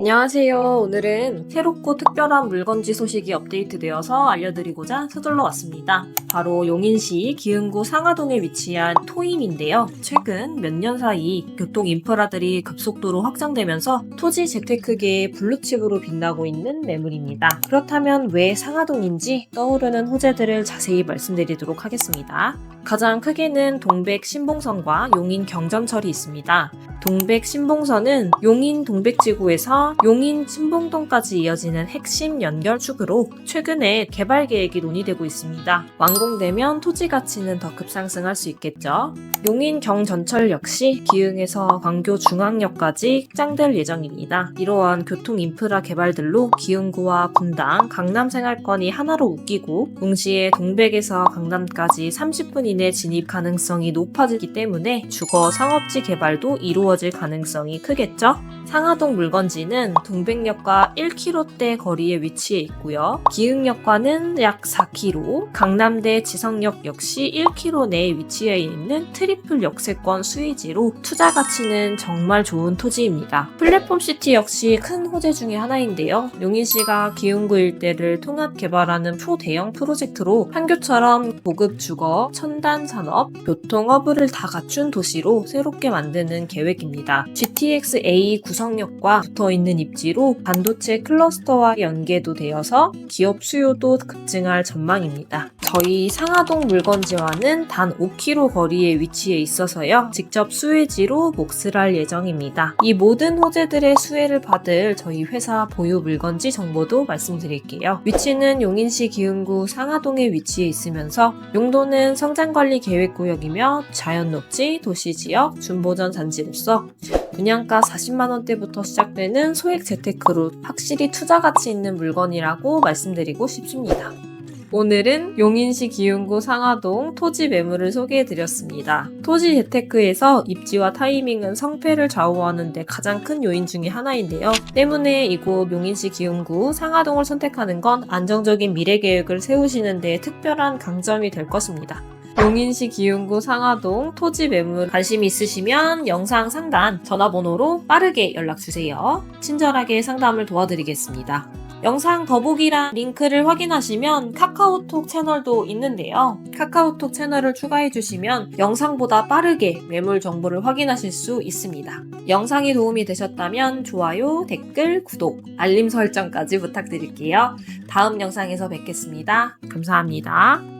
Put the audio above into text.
안녕하세요. 오늘은 새롭고 특별한 물건지 소식이 업데이트되어서 알려드리고자 서둘러 왔습니다. 바로 용인시 기흥구 상하동에 위치한 토임인데요. 최근 몇 년 사이 교통 인프라들이 급속도로 확장되면서 토지 재테크계의 블루칩으로 빛나고 있는 매물입니다. 그렇다면 왜 상하동인지 떠오르는 호재들을 자세히 말씀드리도록 하겠습니다. 가장 크게는 동백 신봉선과 용인 경전철이 있습니다. 동백 신봉선은 용인 동백지구에서 용인 신봉동까지 이어지는 핵심 연결축으로 최근에 개발 계획이 논의되고 있습니다. 완공되면 토지 가치는 더 급상승할 수 있겠죠. 용인 경전철 역시 기흥에서 광교 중앙역까지 확장될 예정입니다. 이러한 교통 인프라 개발들로 기흥구와 분당, 강남 생활권이 하나로 묶이고 동시에 동백에서 강남까지 30분 이내 진입 가능성이 높아지기 때문에 주거 상업지 개발도 이루어 질 가능성이 크겠죠. 상하동 물건지는 동백역과 1km대 거리에 위치해 있고요. 기흥역과는 약 4km, 강남대 지성역 역시 1km 내에 위치해 있는 트리플 역세권 수위지로 투자 가치는 정말 좋은 토지입니다. 플랫폼 시티 역시 큰 호재 중의 하나인데요. 용인시가 기흥구 일대를 통합 개발하는 초대형 프로젝트로 판교처럼 고급 주거, 첨단 산업, 교통 허브를 다 갖춘 도시로 새롭게 만드는 계획입니다. GTX-A 구성 역과 붙어 있는 입지로 반도체 클러스터와 연계도 되어서 기업 수요도 급증할 전망입니다. 저희 상하동 물건지와는 단 5km 거리에 위치해 있어서요. 직접 수혜지로 몫을 할 예정입니다. 이 모든 호재들의 수혜를 받을 저희 회사 보유 물건지 정보도 말씀드릴게요. 위치는 용인시 기흥구 상하동에 위치해 있으면서 용도는 성장관리 계획구역이며 자연녹지, 도시지역, 준보전 단지로서 분양가 40만 원대부터 시작되는 소액 재테크로 확실히 투자 가치 있는 물건이라고 말씀드리고 싶습니다. 오늘은 용인시 기흥구 상하동 토지 매물을 소개해드렸습니다. 토지 재테크에서 입지와 타이밍은 성패를 좌우하는 데 가장 큰 요인 중의 하나인데요. 때문에 이곳 용인시 기흥구 상하동을 선택하는 건 안정적인 미래 계획을 세우시는 데 특별한 강점이 될 것입니다. 용인시 기흥구 상하동 토지 매물 관심 있으시면 영상 상단 전화번호로 빠르게 연락주세요. 친절하게 상담을 도와드리겠습니다. 영상 더보기란 링크를 확인하시면 카카오톡 채널도 있는데요. 카카오톡 채널을 추가해주시면 영상보다 빠르게 매물 정보를 확인하실 수 있습니다. 영상이 도움이 되셨다면 좋아요, 댓글, 구독, 알림 설정까지 부탁드릴게요. 다음 영상에서 뵙겠습니다. 감사합니다.